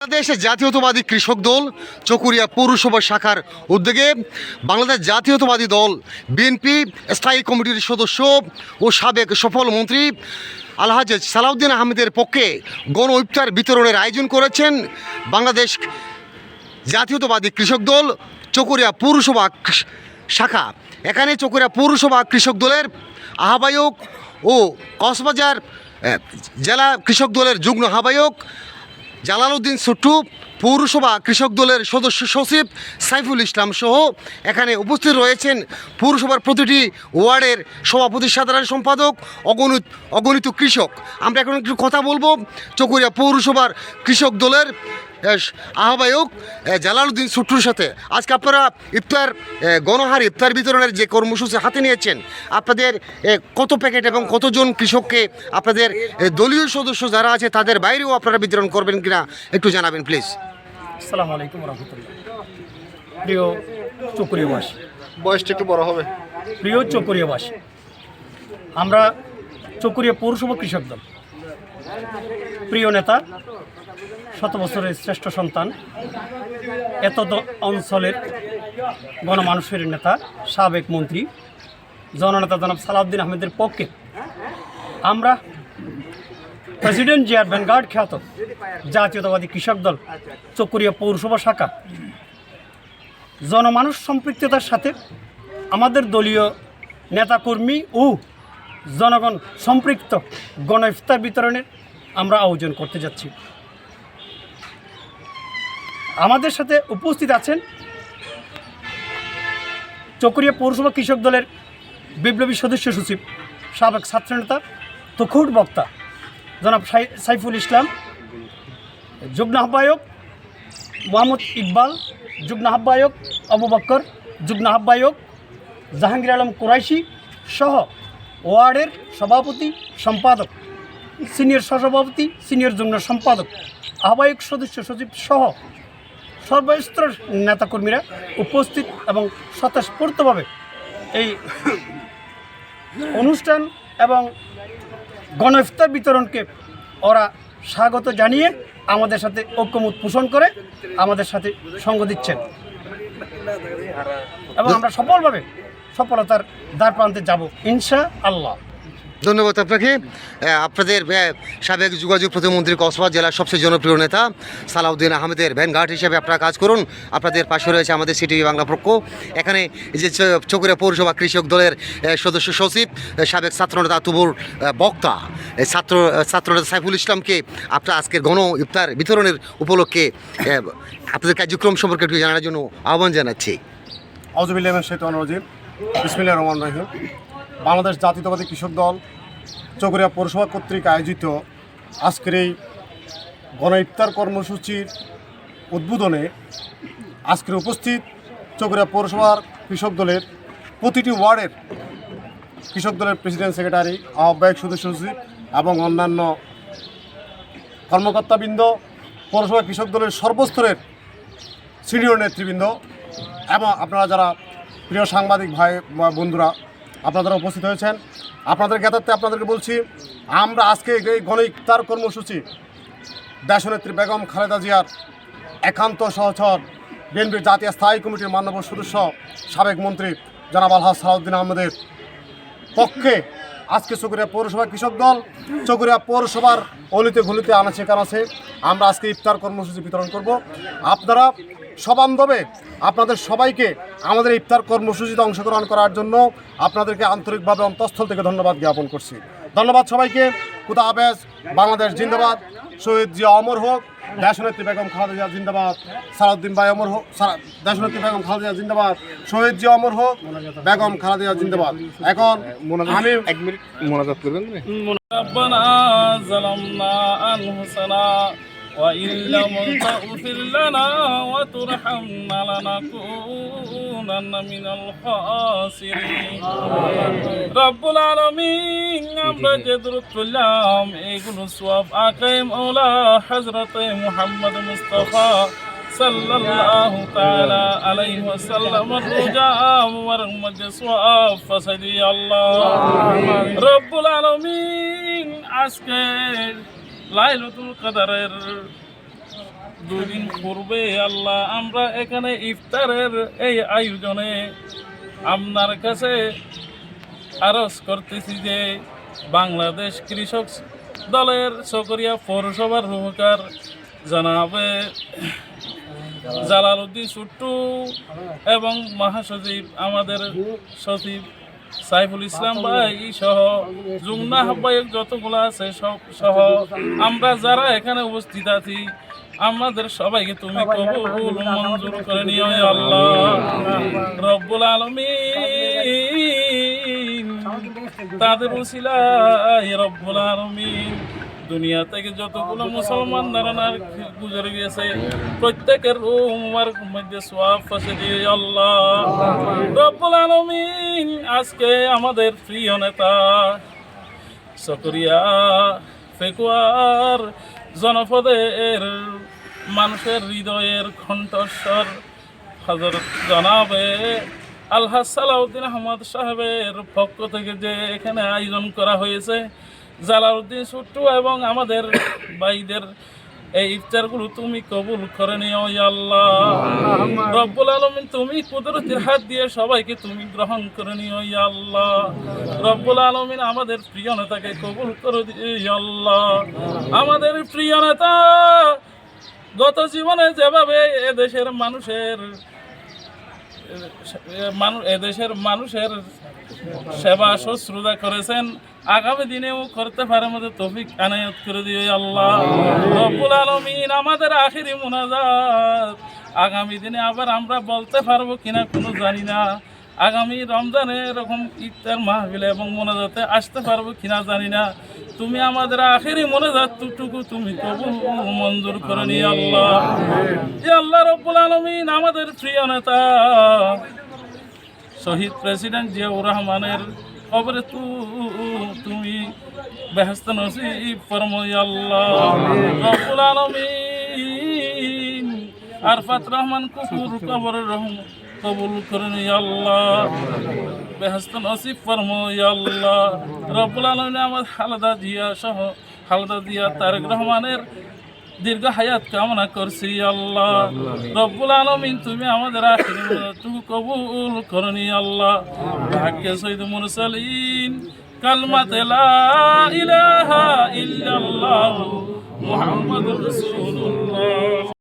বাংলাদেশ জাতীয়তাবাদী কৃষক দল চকুরিয়া পৌরসভা শাখার উদ্যোগে বাংলাদেশ জাতীয়তাবাদী দল, বিএনপি স্থায়ী কমিটির সদস্য ও সাবেক সফল মন্ত্রী আলহাজ সালাউদ্দিন আহমেদের পক্ষে গণ ইফতার বিতরণের আয়োজন করেছেন বাংলাদেশ জাতীয়তাবাদী কৃষক দল চকুরিয়া পৌরসভা শাখা। এখানে চকুরিয়া পৌরসভা কৃষক দলের আহ্বায়ক ও কক্সবাজার জেলা কৃষক দলের যুগ্ম আহ্বায়ক জালালউদ্দিন সুট্টু, পৌরসভা কৃষক দলের সদস্য সচিব সাইফুল ইসলাম সহ এখানে উপস্থিত রয়েছেন পৌরসভার প্রতিটি ওয়ার্ডের সভাপতি, সাধারণ সম্পাদক, অগণিত অগণিত কৃষক। আমরা এখন একটু কথা বলব চকুরিয়া পৌরসভার কৃষক দলের আহ্বায়ক এ, জালালউদ্দিন সুট্টুর সাথে। আজকে আপনারা ইফতার গণহার ইফতার বিতরণের যে কর্মসূচি হাতে নিয়েছেন আপনাদের এ, কত প্যাকেট এবং কতজন কৃষককে আপনাদের দলীয় সদস্য যারা আছে তাদের বাইরেও আপনারা বিতরণ করবেন কিনা একটু জানাবেন প্লিজ আসসালামু আলাইকুম রহমতুল্লাহ। প্রিয় চকরিয়াবাসী। বয়সটা একটু বড় হবে। প্রিয় চকরিয়াবাসী আমরা চকরিয়া পৌরসভা কৃষক দল। প্রিয় নেতা শত বছরের শ্রেষ্ঠ সন্তান। এত অঞ্চলের গণমানুষের নেতা, সাবেক মন্ত্রী, জননেতা জনাব সালাউদ্দিন আহমেদের পক্ষে আমরা প্রেসিডেন্ট জিয়ার ভ্যানগার্ড খ্যাত জাতীয়তাবাদী কৃষক দল, চকরিয়া পৌরসভা শাখা। জনমানুষ সম্পৃক্ততার সাথে আমাদের দলীয় নেতাকর্মী ও জনগণ সম্পৃক্ত গণ ইফতার বিতরণের আমরা আয়োজন করতে যাচ্ছি। আমাদের সাথে উপস্থিত আছেন চকরিয়া পৌরসভা কৃষক দলের বিপ্লবী সদস্য সচিব, সাবেক ছাত্রনেতা তখুট বক্তা, জনাব সাই- সাইফুল ইসলাম, যুগ্ম আহ্বায়ক মোহাম্মদ ইকবাল, যুগ্ম আহ্বায়ক আবু বক্কর, যুগ্ম আহ্বায়ক জাহাঙ্গীর আলম কুরাইশি সহ ওয়ার্ডের সভাপতি, সম্পাদক, সিনিয়র সহসভাপতি, সিনিয়র যুগ্ম সম্পাদক, আহ্বায়ক সদস্য সচিব সহ সর্বস্তরের নেতাকর্মীরা উপস্থিত এবং স্বতঃস্ফূর্তভাবে এই অনুষ্ঠান এবং গণ ইফতার বিতরণকে ওরা স্বাগত জানিয়ে আমাদের সাথে ঐক্যমত পোষণ করে আমাদের সাথে সঙ্গ দিচ্ছেন। এবং আমরা সফলভাবে সফলতার দ্বার প্রান্তে যাব ইনশা আল্লাহ ধন্যবাদ আপনাকে। আপনাদের সাবেক যোগাযোগ প্রতিমন্ত্রী কক্সবাজার জেলার সবচেয়ে জনপ্রিয় নেতা সালাউদ্দিন আহমেদের ভ্যানগার্ড হিসেবে আপনারা কাজ করুন। আপনাদের পাশে রয়েছে আমাদের সিটি বাংলা পক্ষ এখানে যে চ- চকুরিয়া পৌরসভা কৃষক দলের সদস্য সচিব সাবেক ছাত্রনেতা তুবুর বক্তা। ছাত্র ছাত্রনেতা সাইফুল ইসলামকে আপনার আজকের গণ ইফতার বিতরণের উপলক্ষে আপনাদের কার্যক্রম সম্পর্কে একটু জানার জন্য আহ্বান জানাচ্ছি। আউজুবিল্লাহ শেতান রাজিম। বিসমিল্লাহ রহমান রহিম। বাংলাদেশ জাতীয়তাবাদী কৃষক দল চকরিয়া পৌরসভা কর্তৃক আয়োজিত আজকের এই গণ ইফতার কর্মসূচির উদ্বোধনে আজকের উপস্থিত চকরিয়া পৌরসভার কৃষক দলের প্রতিটি ওয়ার্ডের কৃষক দলের প্রেসিডেন্ট সেক্রেটারি, আহ্বায়ক সদস্য সচিব এবং অন্যান্য কর্মকর্তাবৃন্দ পৌরসভা কৃষক দলের সর্বস্তরের সিনিয়র নেতৃবৃন্দ এবং আপনারা যারা প্রিয় সাংবাদিক ভাই বন্ধুরা আপনারা উপস্থিত হয়েছেন আপনাদের জ্ঞাতার্থে আপনাদেরকে বলছি, আমরা আজকে এই গণ ইফতার কর্মসূচি, দেশনেত্রী বেগম খালেদা জিয়ার একান্ত সহচর বিএনপির জাতীয় স্থায়ী কমিটির মানব সদস্য, সাবেক মন্ত্রী জনাব আলহাজ সালাউদ্দিন আহমেদের পক্ষে আজকে চকুরিয়া পৌরসভা কৃষক দল, চকুরিয়া পৌরসভার অলিতে গলিতে আনাচে কানাচে আমরা আজকে ইফতার কর্মসূচি বিতরণ করব। আপনারা সবান্ধবে আপনাদের সবাইকে আমাদের ইফতার কর্মসূচিতে অংশগ্রহণ করার জন্য আপনাদেরকে আন্তরিকভাবে অন্তঃস্থল থেকে ধন্যবাদ জ্ঞাপন করছি। ধন্যবাদ সবাইকে। খুদা হাফেজ। বাংলাদেশ জিন্দাবাদ। শহীদ জিয়া অমর হোক। দেশনেত্রী বেগম খালেদা জিয়া জিন্দাবাদ। সালাউদ্দিন ভাই অমর হোক। সারা- দেশনেত্রী বেগম খালেদা জিয়া জিন্দাবাদ। শহীদ জিয়া অমর হোক। বেগম খালেদা জিয়া জিন্দাবাদ। এখন আমি এক মিনিট মোনাজাত করবেন তুমি ربنا ظلمنا أنفسنا وإن لم تغفر لنا وترحمنا لنكونن من الخاسرين رب العالمين আমরা যে দূরত করলাম এগুলো সব আকাই মৌলা হজরত মুহাম্মদ মুস্তফা সাল্লাল্লাহু তাআলা আলাইহি ওয়াসাল্লাম রোজা মুবারক মধ্যে সওয়াব ফসাদি আল্লাহ রব্বুল আলামিন আজকে লাইলাতুল কদরের দুই দিন পূর্বে আল্লাহ, আমরা এখানে ইফতারের এই আয়োজনে আপনার কাছে আরজ করতেছি যে বাংলাদেশ কৃষক দলের সকরিয়া পৌরসভার রূপকার জানাবে জালালউদ্দিন সুট্টু এবং মহাসচিব আমাদের সচিব সাইফুল ইসলাম ভাই সহ জুমনা আহ্বায়ক যতগুলো আছে সব সহ আমরা যারা এখানে উপস্থিত আছি, আমাদের সবাইকে তুমি কবুল মঞ্জুর করে নিও আল্লাহ। রব্বুল আলমিন। তাদের উসিলাই রব্বুল আলমিন। দুনিয়া থেকে যতগুলো মুসলমান নারানার গুজরে গেছে প্রত্যেকের উমার মধ্যে সোয়াব ফাঁসে দিয়ে আল্লাহ, রব্বুল আলমিন, আজকে আমাদের প্রিয় নেতা সকরিয়া ফেকুয়ার, জনপদের, মানুষের হৃদয়ের কণ্ঠস্বর হজরত জানাবে আলহাজ সালাউদ্দিন আহমদ সাহেবের পক্ষ থেকে যে এখানে আয়োজন করা হয়েছে জালাউদ্দিন সুট্টু এবং আমাদের ভাইদের এই ইফতারগুলো তুমি কবুল করে নিও আল্লাহ। রব্বুল আলমিন তুমি কুদরতের হাত দিয়ে সবাইকে তুমি গ্রহণ করে নিও আল্লাহ। রব্বুল আলমিন আমাদের প্রিয় নেতাকে কবুল করে দিও আল্লাহ। আমাদের প্রিয় নেতা গত জীবনে যেভাবে এদেশের মানুষের মানুষ এদেশের মানুষের সেবা শুশ্রূষা করেছেন। আগামী দিনেও করতে পারে আমাদের তফিক আনায়ত করে দিয়ে আল্লাহ। রব্বুল আলমিন আমাদের আখিরি মোনাজাত। আগামী দিনে আবার আমরা বলতে পারব কিনা কোনো জানি না। আগামী রমজানে এরকম ইফতার মাহফিলে এবং মোনাজাতে আসতে পারব কিনা জানি না। তুমি আমাদের আখেরি মোনাজাতটুকু তুমি কবুল মঞ্জুর করে নিয়ে আল্লাহ। আল্লাহ রব্বুল আলমিন আমাদের প্রিয় নেতা। শহীদ প্রেসিডেন্ট জিয়াউর রহমানের কবরে তু তুমি বেহস্ত নসিব ফরমাই আল্লাহ। রব্বুল আলামিন আরফাত রহমান কুকুর কবরের রহম কবুল করেন আল্লাহ। বেহস্ত নসিব ফরমাই আল্লাহ। রব্বুল আলামিন আমার হালদা জিয়া সহ, হালদা জিয়া তারেক রহমানের দীর্ঘ হায়াত কামনা করছি আল্লাহ। রব্বুল আলমিন তুমি আমাদের তুমি কবুল করনি আল্লাহ। ভাগ্য সৈদ মুরসালিন, কালমাতে লা ইলাহা ইল্লাল্লাহ, মুহাম্মাদুর রাসূলুল্লাহ।